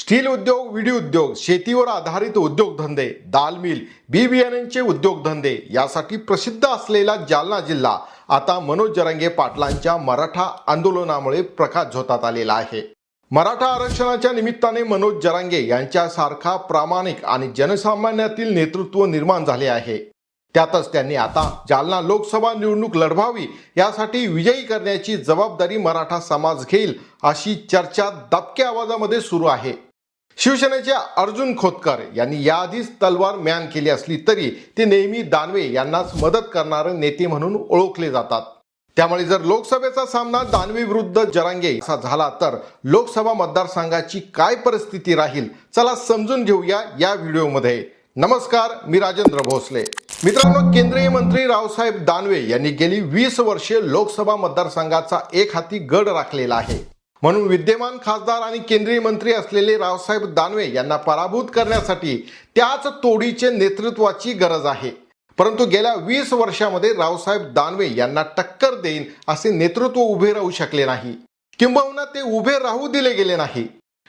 Steel उद्योग विडी उद्योग शेतीवर आधारित उद्योगधंदे दाल मिल बी बियाण्यांचे उद्योगधंदे यासाठी प्रसिद्ध असलेला जालना जिल्हा आता मनोज जरांगे पाटलांच्या मराठा आंदोलनामुळे प्रकाश झोतात आलेला आहे. मराठा आरक्षणाच्या निमित्ताने मनोज जरांगे यांच्यासारखा प्रामाणिक आणि जनसामान्यातील नेतृत्व निर्माण झाले आहे. त्यातच त्यांनी आता जालना लोकसभा निवडणूक लढवावी यासाठी विजयी करण्याची जबाबदारी मराठा समाज घेईल अशी चर्चा दबक्या आवाजामध्ये सुरू आहे. शिवसेनेचे अर्जुन खोतकर यांनी याआधीच तलवार म्यान केली असली तरी ते नेहमी दानवे यांनाच मदत करणारे नेते म्हणून ओळखले जातात. त्यामुळे जर लोकसभेचा सामना दानवे विरुद्ध जरांगे असा झाला तर लोकसभा मतदारसंघाची काय परिस्थिती राहील चला समजून घेऊया या व्हिडिओमध्ये. नमस्कार मी राजेंद्र भोसले. मित्रांनो केंद्रीय मंत्री रावसाहेब दानवे यांनी गेली वीस वर्षे लोकसभा मतदारसंघाचा एक हाती गड राखलेला आहे. म्हणून विद्यमान खासदार आणि केंद्रीय मंत्री असलेले रावसाहेब दानवे यांना पराभूत करण्यासाठी त्याच तोडीचे नेतृत्वाची गरज आहे. परंतु गेल्या वीस वर्षामध्ये रावसाहेब दानवे यांना टक्कर देईन असे नेतृत्व उभे राहू शकले नाही. किंबहुना ते उभे राहू दिले गेले नाही.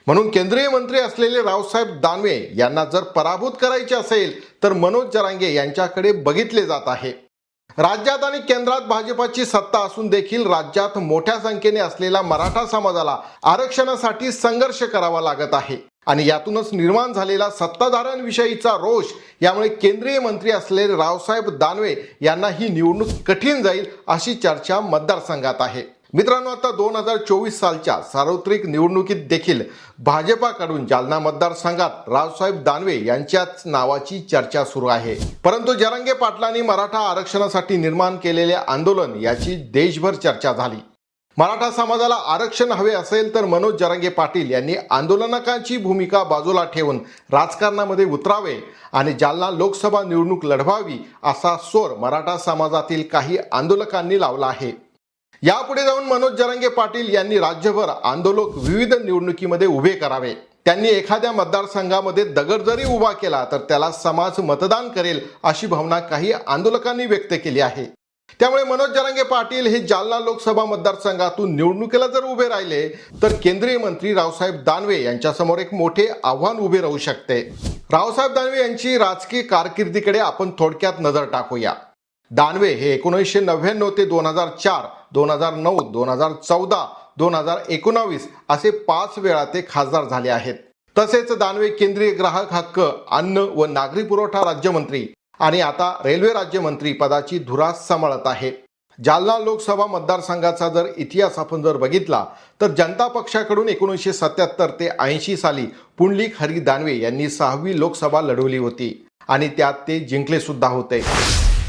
म्हणून केंद्रीय मंत्री असलेले रावसाहेब दानवे यांना जर पराभूत करायचे असेल तर मनोज जरांगे यांच्याकडे बघितले जात आहे. राज्यात आणि केंद्रात भाजपाची सत्ता असून देखील राज्यात मोठ्या संख्येने असलेला मराठा समाजाला आरक्षणासाठी संघर्ष करावा लागत आहे. आणि यातूनच निर्माण झालेला सत्ताधाऱ्यांविषयीचा रोष यामुळे केंद्रीय मंत्री असलेले रावसाहेब दानवे यांना ही निवडणूक कठीण जाईल अशी चर्चा मतदारसंघात आहे. मित्रांनो आता दोन हजार चोवीस सालच्या सार्वत्रिक निवडणुकीत देखील भाजपाकडून जालना मतदारसंघात रावसाहेब दानवे यांच्याच नावाची चर्चा सुरू आहे. परंतु जरंगे पाटलांनी मराठा आरक्षणासाठी निर्माण केलेले आंदोलन याची देशभर चर्चा झाली. मराठा समाजाला आरक्षण हवे असेल तर मनोज जरांगे पाटील यांनी आंदोलनकांची भूमिका बाजूला ठेवून राजकारणामध्ये उतरावे आणि जालना लोकसभा निवडणूक लढवावी असा स्वर मराठा समाजातील काही आंदोलकांनी लावला आहे. यापुढे जाऊन मनोज जरांगे पाटील यांनी राज्यभर आंदोलक विविध निवडणुकीमध्ये उभे करावे. त्यांनी एखाद्या मतदारसंघामध्ये दगड जरी उभा केला तर त्याला समाज मतदान करेल अशी भावना काही आंदोलकांनी व्यक्त केली आहे. त्यामुळे मनोज जरांगे पाटील हे जालना लोकसभा मतदारसंघातून निवडणुकीला जर उभे राहिले तर केंद्रीय मंत्री रावसाहेब दानवे यांच्यासमोर एक मोठे आव्हान उभे राहू शकते. रावसाहेब दानवे यांची राजकीय कारकिर्दीकडे आपण थोडक्यात नजर टाकूया. दानवे हे एकोणीसशे नव्याण्णव ते दोन हजार चार दोन हजार नऊ दोन हजार चौदा दोन हजार एकोणावीस असे पाच वेळा ते खासदार झाले आहेत. तसेच दानवे केंद्रीय ग्राहक हक्क अन्न व नागरी पुरवठा राज्यमंत्री आणि आता रेल्वे राज्यमंत्री पदाची धुरा सांभाळत आहे. जालना लोकसभा मतदारसंघाचा जर इतिहास आपण जर बघितला तर जनता पक्षाकडून एकोणीसशे सत्याहत्तर ते ऐंशी साली पुंडलिक हरी दानवे यांनी सहावी लोकसभा लढवली होती आणि त्यात ते जिंकले सुद्धा होते.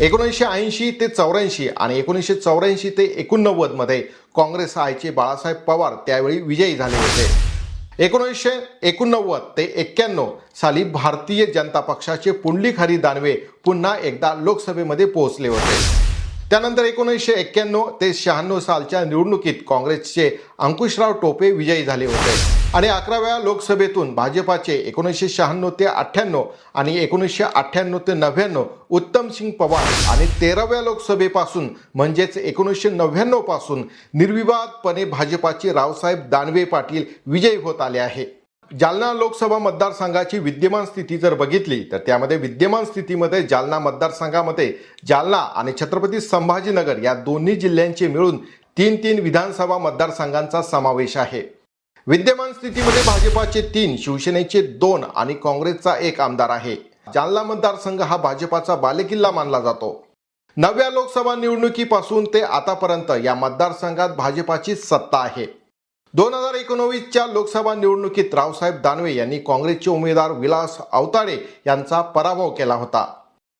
एकोणीसशे ऐंशी ते चौऱ्याऐंशी आणि एकोणीसशे चौऱ्याऐंशी ते एकोणनव्वदमध्ये काँग्रेस आयचे बाळासाहेब पवार त्यावेळी विजयी झाले होते. एकोणीसशे एकोणनव्वद ते एक्क्याण्णव साली भारतीय जनता पक्षाचे पुंडलिक हरी दानवे पुन्हा एकदा लोकसभेमध्ये पोहोचले होते. त्यानंतर एकोणीसशे एक्क्याण्णव ते शहाण्णव सालच्या निवडणुकीत काँग्रेसचे अंकुशराव टोपे विजयी झाले होते. आणि अकराव्या लोकसभेतून भाजपाचे एकोणीसशे शहाण्णव ते अठ्ठ्याण्णव आणि एकोणीसशे अठ्ठ्याण्णव ते नव्याण्णव उत्तमसिंग पवार आणि तेराव्या लोकसभेपासून म्हणजेच एकोणीसशे नव्याण्णवपासून निर्विवादपणे भाजपाचे रावसाहेब दानवे पाटील विजयी होत आले आहे. जालना लोकसभा मतदारसंघाची विद्यमान स्थिती जर बघितली तर त्यामध्ये विद्यमान स्थितीमध्ये जालना मतदारसंघामध्ये जालना आणि छत्रपती संभाजीनगर या दोन्ही जिल्ह्यांचे मिळून तीन तीन विधानसभा मतदारसंघांचा समावेश आहे. विद्यमान स्थितीमध्ये भाजपाचे तीन शिवसेनेचे दोन आणि काँग्रेसचा एक आमदार आहे. जालना मतदारसंघ हा भाजपाचा बालेकिल्ला मानला जातो. नव्या लोकसभा निवडणुकीपासून ते आतापर्यंत या मतदारसंघात भाजपाची सत्ता आहे. दोन हजार एकोणवीसच्या लोकसभा निवडणुकीत रावसाहेब दानवे यांनी काँग्रेसचे उमेदवार विलास अवताडे यांचा पराभव केला होता.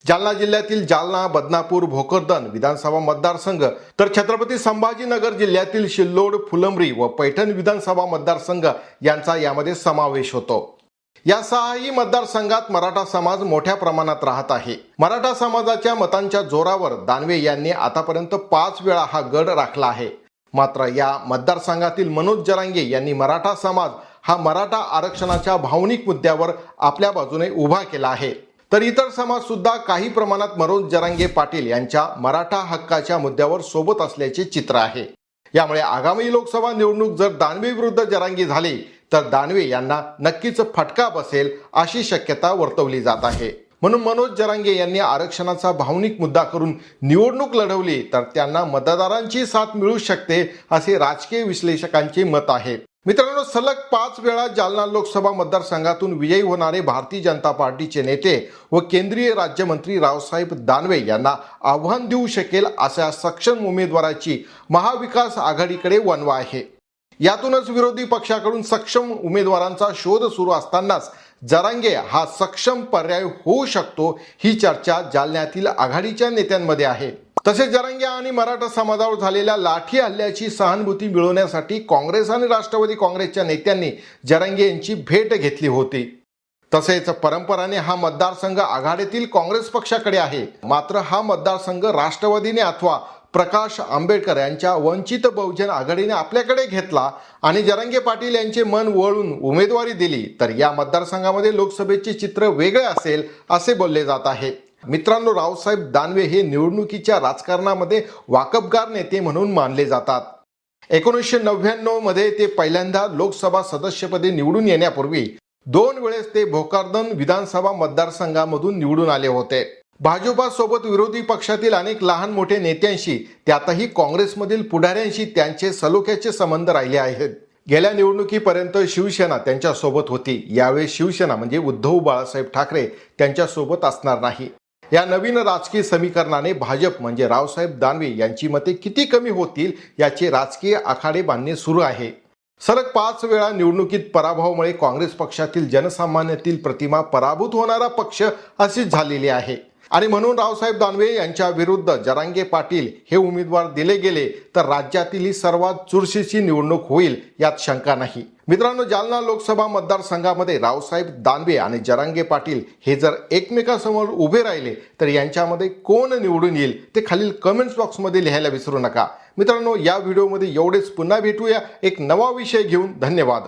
जालना जिल्ह्यातील जालना बदनापूर भोकरदन विधानसभा मतदारसंघ तर छत्रपती संभाजीनगर जिल्ह्यातील शिल्लोड फुलंब्री व पैठण विधानसभा मतदारसंघ यांचा यामध्ये समावेश होतो. या सहाही मतदारसंघात मराठा समाज मोठ्या प्रमाणात राहत आहे. मराठा समाजाच्या मतांच्या जोरावर दानवे यांनी आतापर्यंत पाच वेळा हा गड राखला आहे. मात्र या मतदारसंघातील मनोज जरांगे यांनी मराठा समाज हा मराठा आरक्षणाच्या भावनिक मुद्द्यावर आपल्या बाजूने उभा केला आहे. तर इतर समाज सुद्धा काही प्रमाणात मनोज जरांगे पाटील यांच्या मराठा हक्काच्या मुद्द्यावर सोबत असल्याचे चित्र आहे. यामुळे आगामी लोकसभा निवडणूक जर दानवे विरुद्ध जरांगी झाली तर दानवे यांना नक्कीच फटका बसेल अशी शक्यता वर्तवली जात आहे. म्हणून मनोज जरांगे यांनी आरक्षणाचा भावनिक मुद्दा करून निवडणूक लढवली तर त्यांना मतदारांची साथ मिळू शकते असे राजकीय विश्लेषकांचे मत आहे. मित्रांनो सलग पाच वेळा जालना लोकसभा मतदारसंघातून विजयी होणारे भारतीय जनता पार्टीचे नेते व केंद्रीय राज्यमंत्री रावसाहेब दानवे यांना आव्हान देऊ शकेल अशा सक्षम उमेदवाराची महाविकास आघाडीकडे वनवा आहे. यातूनच विरोधी पक्षाकडून सक्षम उमेदवारांचा शोध सुरू असतानाच जरांगे हा सक्षम पर्याय होऊ शकतो ही चर्चा जालन्यातील आघाडीच्या नेत्यांमध्ये आहे. तसेच जरांगे आणि मराठा समाजावर झालेल्या लाठी हल्ल्याची सहानुभूती मिळवण्यासाठी काँग्रेस आणि राष्ट्रवादी काँग्रेसच्या नेत्यांनी जरांगे यांची भेट घेतली होती. तसेच परंपराने हा मतदारसंघ आघाडीतील काँग्रेस पक्षाकडे आहे. मात्र हा मतदारसंघ राष्ट्रवादीने अथवा प्रकाश आंबेडकर यांच्या वंचित बहुजन आघाडीने आपल्याकडे घेतला आणि जरांगे पाटील यांचे मन वळून उमेदवारी दिली तर या मतदारसंघामध्ये लोकसभेचे चित्र वेगळे असेल असे बोलले जात आहे. मित्रांनो रावसाहेब दानवे हे निवडणुकीच्या राजकारणामध्ये वाकबगार नेते म्हणून मानले जातात. एकोणीसशे नव्याण्णवमध्ये ते पहिल्यांदा लोकसभा सदस्यपदी निवडून येण्यापूर्वी दोन वेळेस ते भोकरदन विधानसभा मतदारसंघामधून निवडून आले होते. भाजपासोबत विरोधी पक्षातील अनेक लहान मोठे नेत्यांशी त्यातही काँग्रेसमधील पुढाऱ्यांशी त्यांचे सलोख्याचे संबंध राहिले आहेत. गेल्या निवडणुकीपर्यंत शिवसेना त्यांच्यासोबत होती. यावेळी शिवसेना म्हणजे उद्धव बाळासाहेब ठाकरे त्यांच्यासोबत असणार नाही. या नवीन राजकीय समीकरणाने भाजप म्हणजे रावसाहेब दानवे यांची मते किती कमी होतील याचे राजकीय आखाडे बांधणे सुरू आहे. सलग पाच वेळा निवडणुकीत पराभवामुळे काँग्रेस पक्षातील जनसामान्यातील प्रतिमा पराभूत होणारा पक्ष अशीच झालेली आहे. आणि म्हणून रावसाहेब दानवे यांच्या विरुद्ध जरांगे पाटील हे उमेदवार दिले गेले तर राज्यातील ही सर्वात चुरशीची निवडणूक होईल यात शंका नाही. मित्रांनो जालना लोकसभा मतदारसंघामध्ये रावसाहेब दानवे आणि जरांगे पाटील हे जर एकमेकांसमोर उभे राहिले तर यांच्यामध्ये कोण निवडून येईल ते खालील कमेंट्स बॉक्समध्ये लिहायला विसरू नका. मित्रांनो या व्हिडिओमध्ये एवढेच. पुन्हा भेटूया. एक नवा विषय घेऊन धन्यवाद.